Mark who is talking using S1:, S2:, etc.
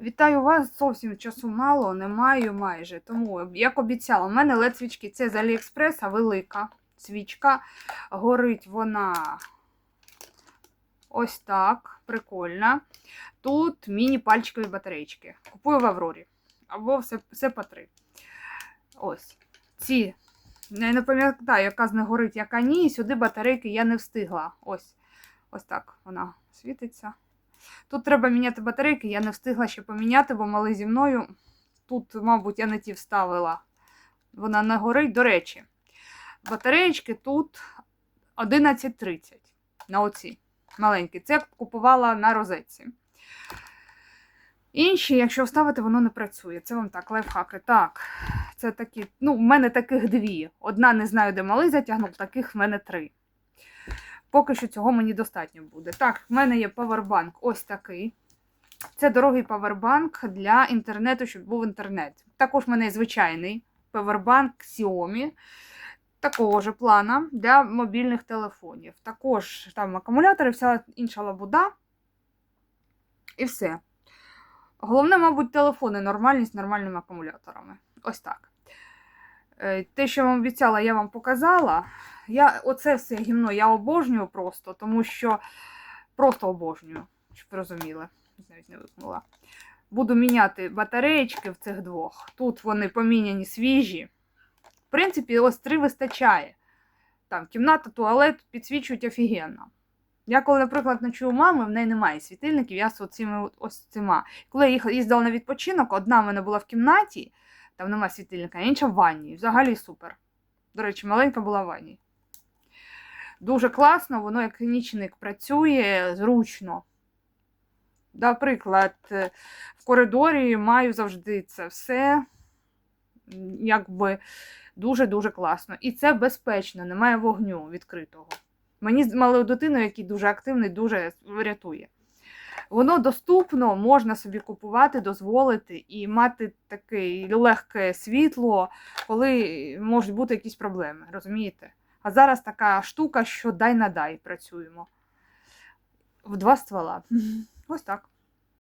S1: Вітаю вас! Зовсім часу мало, не маю майже. Тому, як обіцяла, у мене led свічки це з Аліекспреса велика свічка. Горить вона ось так, прикольна. Тут міні-пальчикові батарейки. Купую в Аврорі. Або все, все по три. Ось. Ці. Я не пам'ятаю, яка з них горить, яка ні. І сюди батарейки я не встигла. Ось. Ось так вона світиться. Тут треба міняти батарейки, я не встигла ще поміняти, бо мали зі мною. Тут, мабуть, я не ті вставила. Вона не горить. До речі, батареєчки тут 11.30 на оці маленькі. Це купувала на розетці. Інші, якщо вставити, воно не працює. Це вам так, лайфхаки. Так, це такі. Ну, в мене таких дві. Одна не знаю, де малий затягнув, таких в мене три. Поки що цього мені достатньо буде. Так, в мене є павербанк ось такий. Це дорогий павербанк для інтернету, щоб був інтернет. Також в мене є звичайний павербанк Xiaomi. Такого ж плана для мобільних телефонів. Також там акумулятори, вся інша лабуда. І все. Головне, мабуть, телефони нормальні з нормальними акумуляторами. Ось так. Е, Те, що вам обіцяла, я вам показала. Я оце все гімно я обожнюю просто, тому що просто обожнюю, щоб ви розуміли. Навіть не викнула. Буду міняти батареєчки в цих двох. Тут вони поміняні свіжі. В принципі, ось три вистачає. Там кімната, туалет підсвічують офігенно. Я, коли, наприклад, ночую мами, в неї немає світильників, я з оціми, ось цима. Коли я їздила на відпочинок, одна в мене була в кімнаті, там немає світильника, інша в ванні. Взагалі супер. До речі, маленька була в ванні. Дуже класно, воно як нічник працює зручно. Наприклад, в коридорі маю завжди це все. Якби дуже-дуже класно. І це безпечно, немає вогню відкритого. Мені з малою дитиною, який дуже активний, дуже рятує. Воно доступно, можна собі купувати, дозволити і мати таке легке світло, коли можуть бути якісь проблеми, розумієте? А зараз така штука, що дай на дай працюємо. В два ствола. Ось так.